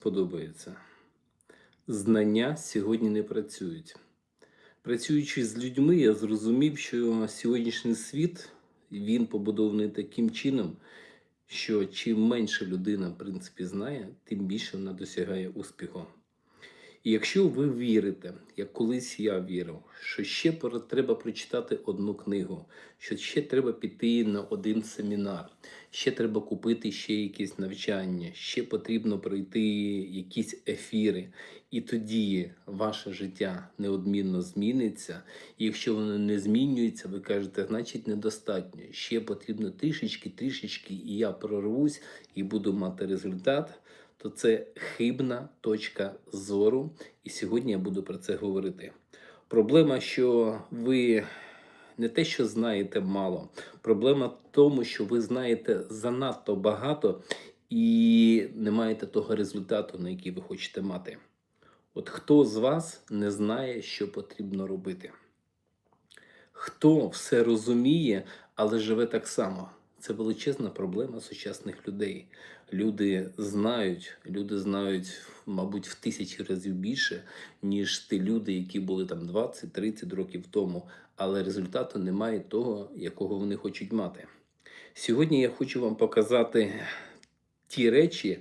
подобається. Знання сьогодні не працюють. Працюючи з людьми, я зрозумів, що сьогоднішній світ він побудований таким чином, що чим менше людина в принципі знає, тим більше вона досягає успіху. І якщо ви вірите, як колись я вірив, що ще треба прочитати одну книгу, що ще треба піти на один семінар, ще треба купити ще якесь навчання, ще потрібно пройти якісь ефіри, і тоді ваше життя неодмінно зміниться. І якщо воно не змінюється, ви кажете, значить недостатньо. Ще потрібно трішечки, трішечки, і я прорвусь і буду мати результат то це хибна точка зору, і сьогодні я буду про це говорити. Проблема, що ви не те, що знаєте мало, проблема в тому, що ви знаєте занадто багато і не маєте того результату, на який ви хочете мати. От хто з вас не знає, що потрібно робити? Хто все розуміє, але живе так само? Це величезна проблема сучасних людей. Люди знають, люди знають, мабуть, в тисячі разів більше, ніж ті люди, які були там 20-30 років тому, але результату немає того, якого вони хочуть мати. Сьогодні я хочу вам показати ті речі,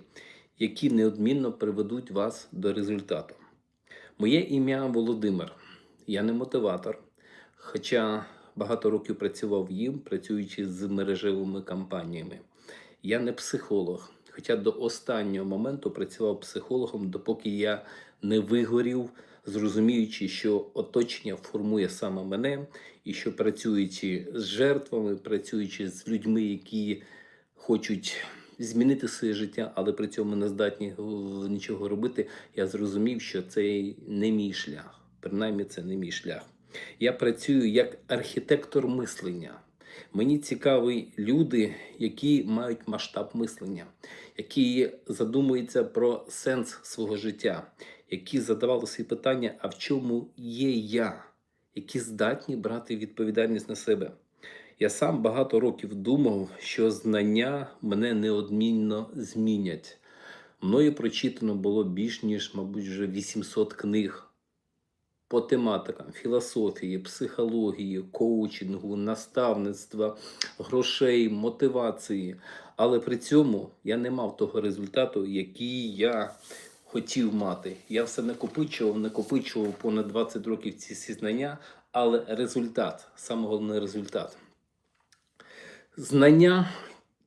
які неодмінно приведуть вас до результату. Моє ім'я Володимир. Я не мотиватор, хоча багато років працював їм, працюючи з мережевими компаніями. Я не психолог, хоча до останнього моменту працював психологом, допоки я не вигорів, зрозуміючи, що оточення формує саме мене, і що працюючи з жертвами, працюючи з людьми, які хочуть змінити своє життя, але при цьому не здатні нічого робити, я зрозумів, що це не мій шлях. Принаймні, це не мій шлях. Я працюю як архітектор мислення. Мені цікаві люди, які мають масштаб мислення, які задумуються про сенс свого життя, які задавали собі питання, а в чому є я, які здатні брати відповідальність на себе. Я сам багато років думав, що знання мене неодмінно змінять. Мною прочитано було більш ніж, мабуть, вже 800 книг по тематикам філософії, психології, коучингу, наставництва, грошей, мотивації. Але при цьому я не мав того результату, який я хотів мати. Я все накопичував, накопичував понад 20 років ці всі знання, але результат, саме головний результат. Знання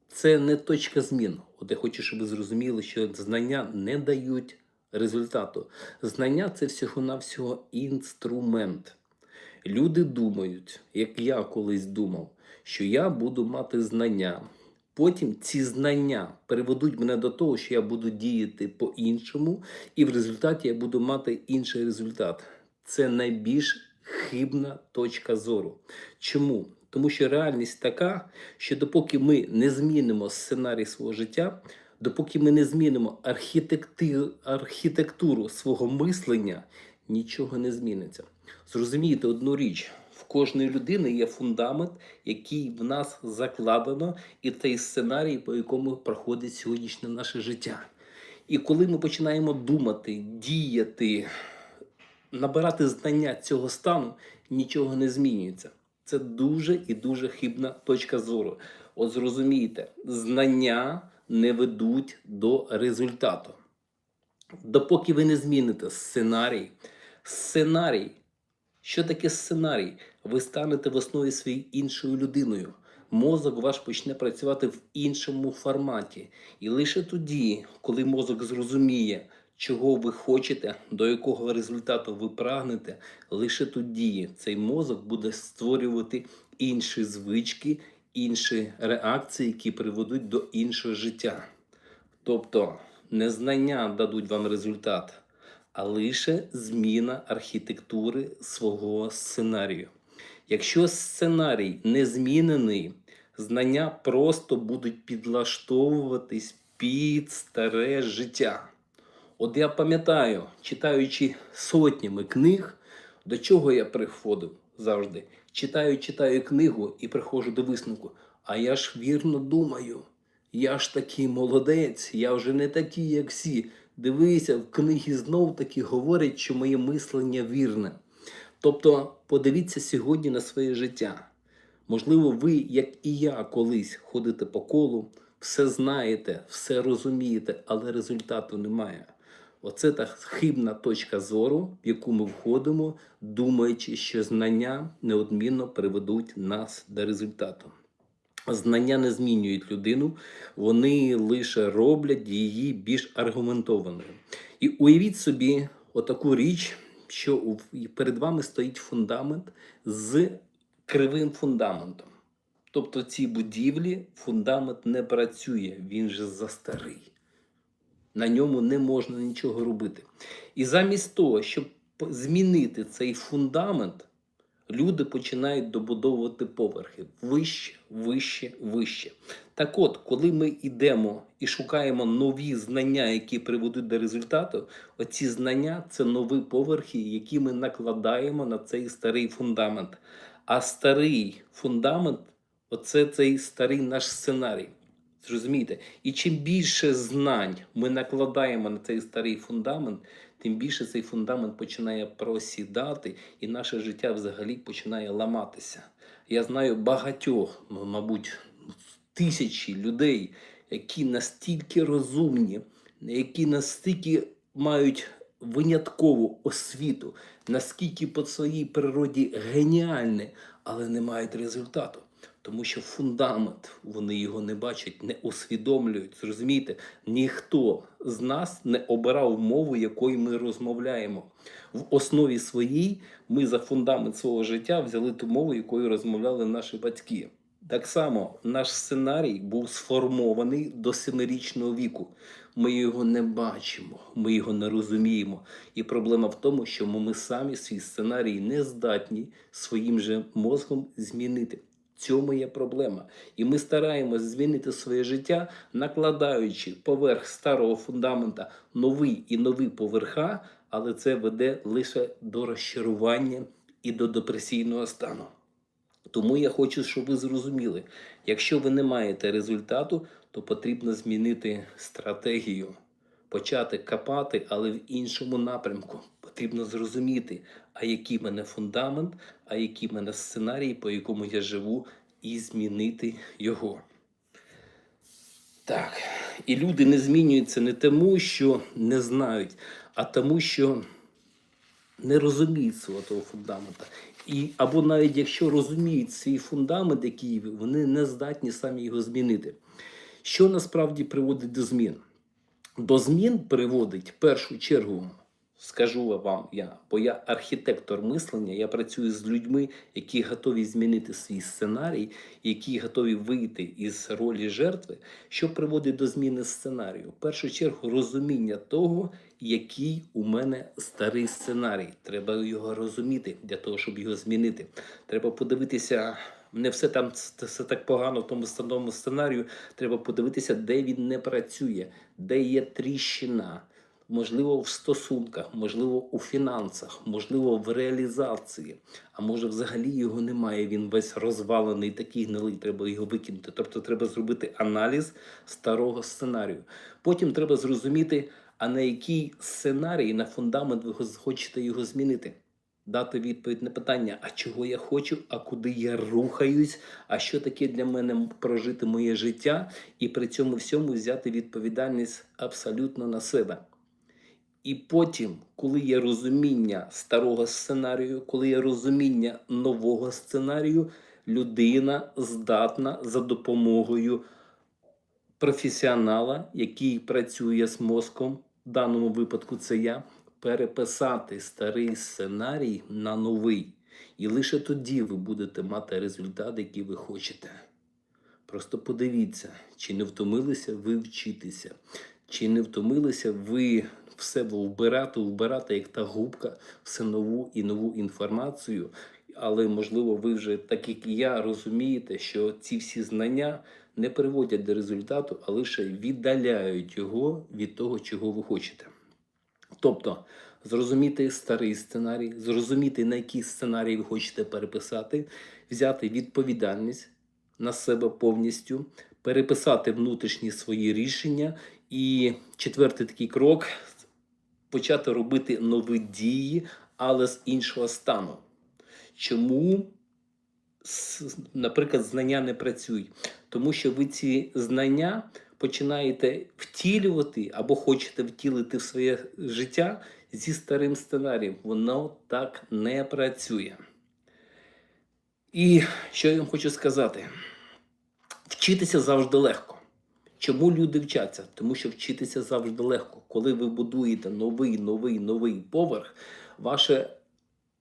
це не точка змін. От я хочу, щоб ви зрозуміли, що знання не дають результату. Знання це всього-навсього інструмент. Люди думають, як я колись думав, що я буду мати знання. Потім ці знання приведуть мене до того, що я буду діяти по-іншому, і в результаті я буду мати інший результат. Це найбільш хибна точка зору. Чому? Тому що реальність така, що допоки ми не змінимо сценарій свого життя, допоки ми не змінимо архітектуру свого мислення, нічого не зміниться. Зрозумійте одну річ: в кожної людини є фундамент, який в нас закладено, і той сценарій, по якому проходить сьогоднішнє наше життя. І коли ми починаємо думати, діяти, набирати знання цього стану, нічого не змінюється. Це дуже і дуже хибна точка зору. От зрозумійте, знання не ведуть до результату. Допоки ви не зміните сценарій, сценарій. Що таке сценарій? Ви станете в основі своїй іншою людиною. Мозок ваш почне працювати в іншому форматі. І лише тоді, коли мозок зрозуміє, чого ви хочете, до якого результату ви прагнете, лише тоді цей мозок буде створювати інші звички, інші реакції, які приведуть до іншого життя. Тобто не знання дадуть вам результат, а лише зміна архітектури свого сценарію. Якщо сценарій не змінений, знання просто будуть підлаштовуватись під старе життя. От я пам'ятаю, читаючи сотнями книг, до чого я приходив завжди. Читаю, читаю книгу і приходжу до висновку. А я ж вірно думаю, я ж такий молодець, я вже не такий, як всі. Дивися, в книгі знов таки говорять, що моє мислення вірне. Тобто, подивіться сьогодні на своє життя. Можливо, ви, як і я, колись ходите по колу, все знаєте, все розумієте, але результату немає. Оце та хибна точка зору, в яку ми входимо, думаючи, що знання неодмінно приведуть нас до результату. Знання не змінюють людину, вони лише роблять її більш аргументованою. І уявіть собі отаку річ, що перед вами стоїть фундамент з кривим фундаментом. Тобто ці будівлі фундамент не працює, він же застарий. На ньому не можна нічого робити. І замість того, щоб змінити цей фундамент, люди починають добудовувати поверхи вище, вище, вище. Так от, коли ми йдемо і шукаємо нові знання, які приведуть до результату, оці знання це нові поверхи, які ми накладаємо на цей старий фундамент. А старий фундамент оце цей старий наш сценарій. Зрозумієте? І чим більше знань ми накладаємо на цей старий фундамент, тим більше цей фундамент починає просідати, і наше життя взагалі починає ламатися. Я знаю багатьох, мабуть, тисячі людей, які настільки розумні, які настільки мають виняткову освіту, наскільки по своїй природі геніальні, але не мають результату. Тому що фундамент вони його не бачать, не усвідомлюють. Зрозумієте, ніхто з нас не обирав мову, якою ми розмовляємо. В основі своїй ми за фундамент свого життя взяли ту мову, якою розмовляли наші батьки. Так само наш сценарій був сформований до семирічного віку. Ми його не бачимо, ми його не розуміємо. І проблема в тому, що ми самі свій сценарій не здатні своїм же мозгом змінити. Цьому є проблема. І ми стараємось змінити своє життя, накладаючи поверх старого фундамента новий і нові поверха, але це веде лише до розчарування і до депресійного стану. Тому я хочу, щоб ви зрозуміли, якщо ви не маєте результату, то потрібно змінити стратегію, почати копати, але в іншому напрямку. Потрібно зрозуміти, а який в мене фундамент, а який в мене сценарій, по якому я живу, і змінити його. Так, і люди не змінюються не тому, що не знають, а тому, що не розуміють свого того фундамента. І, або навіть якщо розуміють свій фундамент, який вони не здатні самі його змінити. Що насправді приводить до змін? До змін приводить в першу чергу, скажу вам я, бо я архітектор мислення, я працюю з людьми, які готові змінити свій сценарій, які готові вийти із ролі жертви, що приводить до зміни сценарію. В першу чергу розуміння того, який у мене старий сценарій. Треба його розуміти для того, щоб його змінити. Треба подивитися. Не все там все так погано в тому старому сценарію. Треба подивитися, де він не працює, де є тріщина. Можливо, в стосунках, можливо, у фінансах, можливо, в реалізації. А може, взагалі його немає. Він весь розвалений, такий гнилий, треба його викинути. Тобто треба зробити аналіз старого сценарію. Потім треба зрозуміти, а на який сценарій, на фундамент ви хочете його змінити. Дати відповідь на питання, а чого я хочу, а куди я рухаюсь, а що таке для мене прожити моє життя, і при цьому всьому взяти відповідальність абсолютно на себе. І потім, коли є розуміння старого сценарію, коли є розуміння нового сценарію, людина здатна за допомогою професіонала, який працює з мозком, в даному випадку це я, переписати старий сценарій на новий. І лише тоді ви будете мати результат, який ви хочете. Просто подивіться, чи не втомилися ви вчитися, чи не втомилися ви в себе вбирати, вбирати, як та губка, все нову і нову інформацію. Але, можливо, ви вже, так як і я, розумієте, що ці всі знання не приводять до результату, а лише віддаляють його від того, чого ви хочете. Тобто, зрозуміти старий сценарій, зрозуміти, на який сценарій ви хочете переписати, взяти відповідальність на себе повністю, переписати внутрішні свої рішення І четвертий такий крок почати робити нові дії, але з іншого стану. Чому, наприклад, знання не працюють? Тому що ви ці знання починаєте втілювати або хочете втілити в своє життя зі старим сценарієм. Воно так не працює. І що я вам хочу сказати? Вчитися завжди легко. Чому люди вчаться? Тому що вчитися завжди легко. Коли ви будуєте новий, новий, новий поверх, ваше,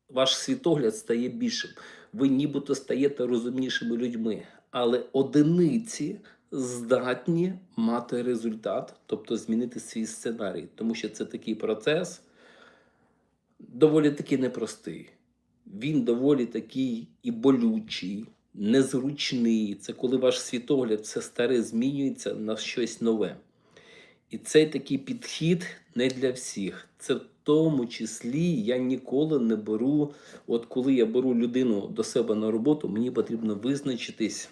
ваш світогляд стає більшим. Ви нібито стаєте розумнішими людьми. Але одиниці здатні мати результат, тобто змінити свій сценарій. Тому що це такий процес доволі таки непростий. Він доволі такий і болючий, незручний. Це коли ваш світогляд все старе змінюється на щось нове. І цей такий підхід не для всіх. Це в тому числі я ніколи не беру. От коли я беру людину до себе на роботу, мені потрібно визначитись,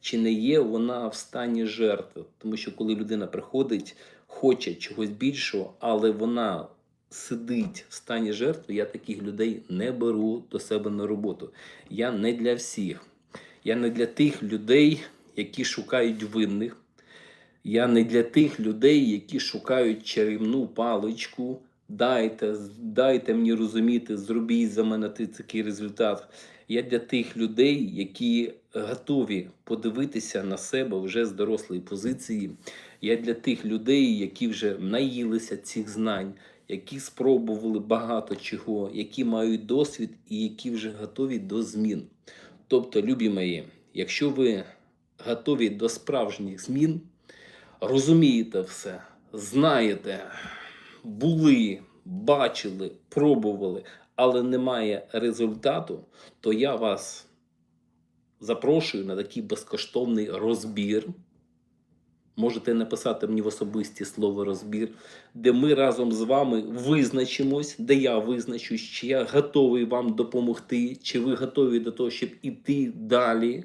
чи не є вона в стані жертви. Тому що коли людина приходить, хоче чогось більшого, але вона сидить в стані жертви, я таких людей не беру до себе на роботу. Я не для всіх. Я не для тих людей, які шукають винних. Я не для тих людей, які шукають чарівну паличку. Дайте, дайте мені розуміти, зробіть за мене такий результат. Я для тих людей, які готові подивитися на себе вже з дорослої позиції. Я для тих людей, які вже наїлися цих знань, які спробували багато чого, які мають досвід і які вже готові до змін. Тобто, любі мої, якщо ви готові до справжніх змін, розумієте все, знаєте, були, бачили, пробували, але немає результату, то я вас запрошую на такий безкоштовний розбір. Можете написати мені в особисті слово розбір, де ми разом з вами визначимось, де я визначусь, чи я готовий вам допомогти, чи ви готові до того, щоб іти далі.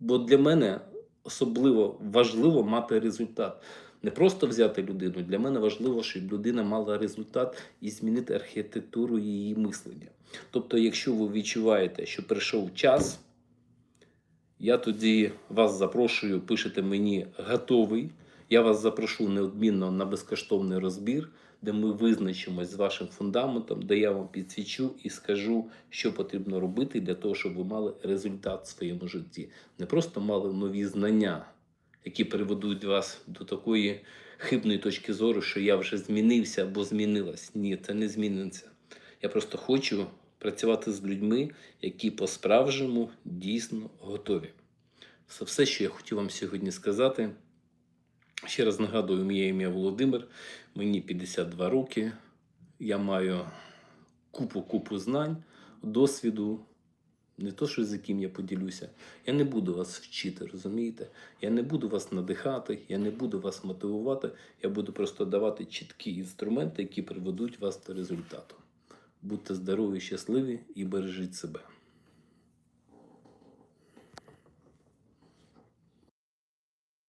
Бо для мене особливо важливо мати результат. Не просто взяти людину. Для мене важливо, щоб людина мала результат і змінити архітектуру її мислення. Тобто, якщо ви відчуваєте, що прийшов час, я тоді вас запрошую, пишете мені готовий. Я вас запрошу неодмінно на безкоштовний розбір, де ми визначимось з вашим фундаментом, де я вам підсвічу і скажу, що потрібно робити для того, щоб ви мали результат в своєму житті. Не просто мали нові знання, які приведуть вас до такої хибної точки зору, що я вже змінився або змінилась. Ні, це не зміниться. Я просто хочу працювати з людьми, які по-справжньому дійсно готові. Це все, що я хотів вам сьогодні сказати. Ще раз нагадую, моє ім'я Володимир, мені 52 роки. Я маю купу-купу знань, досвіду, не то, що з яким я поділюся. Я не буду вас вчити, розумієте? Я не буду вас надихати, я не буду вас мотивувати. Я буду просто давати чіткі інструменти, які приведуть вас до результату. Будьте здорові, щасливі і бережіть себе.